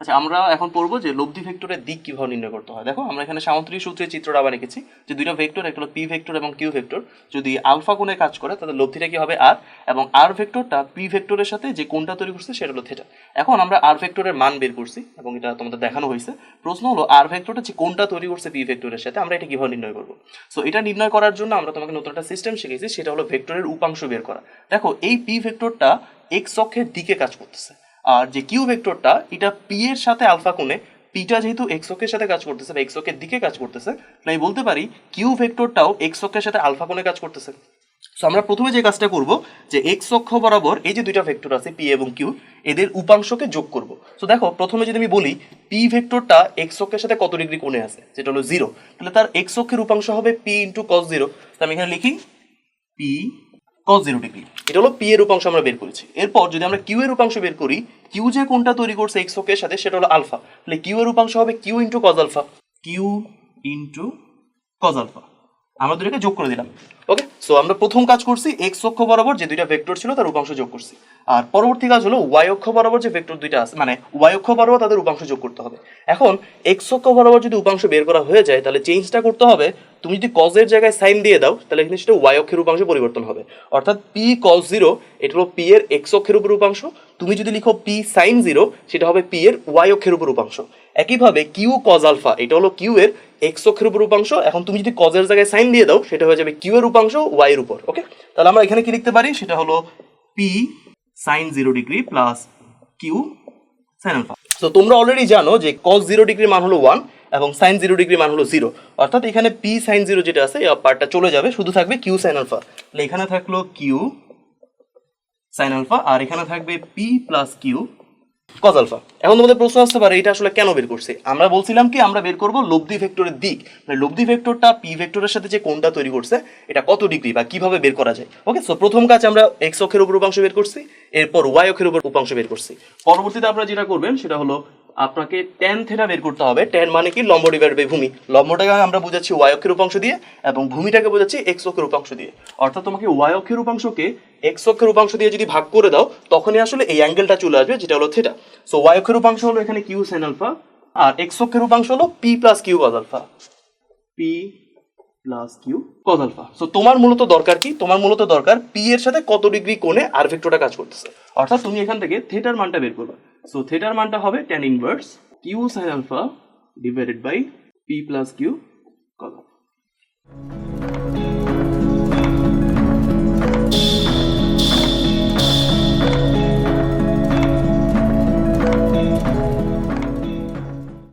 আচ্ছা আমরা এখন পড়ব যে লব্ধি ভেক্টরের দিক কীভাবে নির্ণয় করতে হয়। দেখো, আমরা এখানে সামুদ্রিক সূত্রের চিত্রটা আবার রেখেছি যে দুইটা ভেক্টর, একটা হলো পি ভেক্টর এবং কিউ ভেক্টর। যদি আলফা কোণে কাজ করে, তাহলে লব্ধিটা কি হবে আর এবং আর ভেক্টরটা পি ভেক্টরের সাথে যে কোনটা তৈরি করছে, সেটা হলো থেটা এখন আমরা আর ভেক্টরের মান বের করছি এবং এটা তোমাদের দেখানো হয়েছে। প্রশ্ন হলো আর ভেক্টরটা যে কোনটা তৈরি করছে পি ভেক্টরের সাথে, আমরা এটা কীভাবে নির্ণয় করব? সো এটা নির্ণয় করার জন্য আমরা তোমাকে নতুন একটা সিস্টেম শিখেছি, সেটা হলো ভেক্টরের উপাংশ বের করা। দেখো, এই পি ভেক্টরটা এক্স অক্ষের দিকে কাজ করতেছে। আর যে কিউ ভেক্টরটা, এটা পি এর সাথে আলফা কোণে পিটা যেহেতু এক্স অক্ষের সাথে কাজ করতেছে বা এক্স অক্ষের দিকে কাজ করতেছে, তাই আমি বলতে পারি কিউ ভেক্টরটাও এক্স অক্ষের সাথে আলফা কোণে কাজ করতেছে। সো আমরা প্রথমে যে কাজটা করব, যে এক্স অক্ষ বরাবর এই যে দুইটা ভেক্টর আছে পি এবং কিউ এদের উপাংশকে যোগ করব। সো দেখো, প্রথমে যদি আমি বলি পি ভেক্টরটা এক্স অক্ষের সাথে কত ডিগ্রি কোণে আছে, যেটা হলো জিরো তাহলে তার এক্স অক্ষের উপাংশ হবে পি ইন্টু কস জিরো আমি এখানে লিখি পি কস জিরো ডিগ্রি এটা হলো পি এর উপাংশ আমরা বের করেছি। এরপর যদি আমরা কিউ এর উপাংশ বের করি কিউ যে কোনটা তৈরি করছে এক্স অক্ষের সাথে, সেটা হলো আলফা। তাহলে কিউ এর উপাংশ হবে Q into cos alpha Q into cos alpha আমরা দুটোকে যোগ করে দিলাম। ওকে সো আমরা প্রথম কাজ করছি এক্স অক্ষ বরাবর যে দুইটা ভেক্টর ছিল, তার উপাংশ যোগ করছি। আর পরবর্তী কাজ হলো ওয়াই অক্ষ বরাবর যে ভেক্টর দুইটা আছে মানে ওয়াই অক্ষ বরাবর তাদের উপাংশ যোগ করতে হবে। এখন এক্স অক্ষ বরাবর যদি উপাংশ বের করা হয়ে যায়, তাহলে চেঞ্জটা করতে হবে তুমি যদি কজের জায়গায় সাইন দিয়ে দাও, তাহলে এখানে সেটা ওয়াই অক্ষের উপাংশ পরিবর্তন হবে। অর্থাৎ পি কজ জিরো এটা হলো পি এর এক্স অক্ষের উপর উপাংশ তুমি যদি লিখো পি সাইন জিরো সেটা হবে পি এর ওয়াই অক্ষের উপর উপাংশ একইভাবে কিউ কজ আলফা এটা হলো কিউ এর এক্স অক্ষের উপর উপাংশ এখন তুমি যদি কজের জায়গায় সাইন দিয়ে দাও, সেটা হয়ে যাবে কিউ এর উপাংশ ওয়াই এর উপর ওকে তাহলে আমরা এখানে কি লিখতে পারি? সেটা হলো P sine zero degree plus Q sine alpha তো তোমরা অলরেডি জানো যে কজ জিরো ডিগ্রির মান হলো ওয়ান এবং সাইন জিরো ডিগ্রি মান হলো জিরো অর্থাৎ এখানে পি সাইন জিরো যেটা আছে, এই পার্টটা চলে যাবে, শুধু থাকবে কিউ সাইন আলফা তাহলে এখানে থাকল কিউ সাইন আলফা আর এখানে থাকবে P plus Q cos alpha এখন তোমাদের প্রশ্ন আসতে পারে, এটা আসলে কেন বের করছে? আমরা বলছিলাম কি, আমরা বের করব লব্ধি ভেক্টরের দিক। মানে লব্ধি ভেক্টরটা পি ভেক্টরের সাথে যে কোণটা তৈরি করছে, এটা কত ডিগ্রি বা কীভাবে বের করা যায়? ওকে সো প্রথম কাজ আমরা এক্স অক্ষের উপর উপাংশ বের করছি, এরপর ওয়াই অক্ষের উপর উপাংশ বের করছি। পরবর্তীতে আপনারা যেটা করবেন, সেটা হলো আপনাকে ট্যান থেটা বের করতে হবে। ট্যান মানে কি? লম্ব ডিভাইড ভূমি। লম্বটাকে আমরা বুঝাচ্ছি ওয়াই অক্ষের উপাংশ দিয়ে এবং ভূমিটাকে বোঝাচ্ছি এক্স অক্ষের উপাংশ দিয়ে। অর্থাৎ তোমাকে ওয়াই অক্ষের উপাংশকে এক্স অক্ষের উপাংশ দিয়ে যদি ভাগ করে দাও, তখনই আসলে এই অ্যাঙ্গেলটা চলে আসবে, যেটা হলো থেটা সো ওয়াই অক্ষের উপাংশ হলো এখানে কিউ সাইন আলফা আর এক্স অক্ষের উপাংশ হলো P plus Q cos alpha P plus Q cos alpha so তোমার মূলত দরকার কি? তোমার মূলত দরকার পি এর সাথে কত ডিগ্রি কোণে আর ভেক্টরটা কাজ করতেছে। অর্থাৎ তুমি এখান থেকে থেটার মানটা বের করবে। সো থেটার মানটা হবে tan inverse Q sine alpha divided by P plus Q alpha